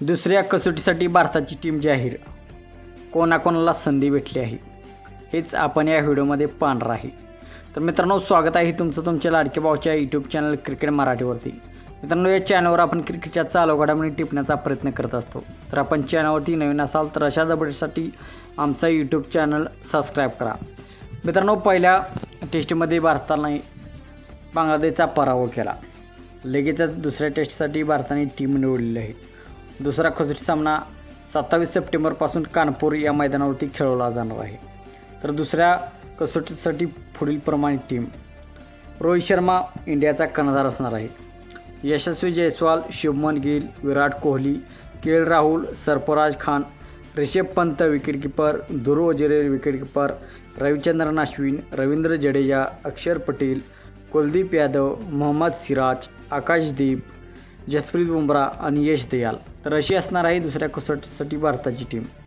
दुसऱ्या कसोटीसाठी भारताची टीम जाहीर. कोणाकोणाला संधी भेटली आहे हेच आपण या व्हिडिओमध्ये पाहणार आहे. तर मित्रांनो स्वागत आहे तुमचं तुमच्या लाडके भाऊच्या यूट्यूब चॅनल क्रिकेट मराठीवरती. मित्रांनो या चॅनलवर आपण क्रिकेटच्या चालू घडामोडी टिपण्याचा प्रयत्न करत असतो. तर आपण चॅनलवरती नवीन असाल तर अशाच अपडेटसाठी आमचा यूट्यूब चॅनल सबस्क्राईब करा. मित्रांनो पहिल्या टेस्टमध्ये भारताने बांगलादेशचा पराभव केला. लगेचच दुसऱ्या टेस्टसाठी भारताने टीम निवडलेली आहे. दुसरा कसोटी सामना सत्तावीस सप्टेंबरपासून कानपूर या मैदानावरती खेळवला जाणार आहे. तर दुसऱ्या कसोटीसाठी पुढील प्रमाणे टीम रोहित शर्मा इंडियाचा कर्णधार असणार आहे. Yashasvi Jaiswal Shubman Gill Virat Kohli K L Rahul Sarfaraz Khan Rishabh Pant wicketkeeper Dhruv Jurel wicketkeeper Ravichandran Ashwin Ravindra Jadeja Axar Patel Kuldeep Yadav Mohammed Siraj आकाशदीप जसप्रीत बुमराह आणि यश दयाल. तर अशी असणार आहे दुसऱ्या कसोटीसाठी भारताची टीम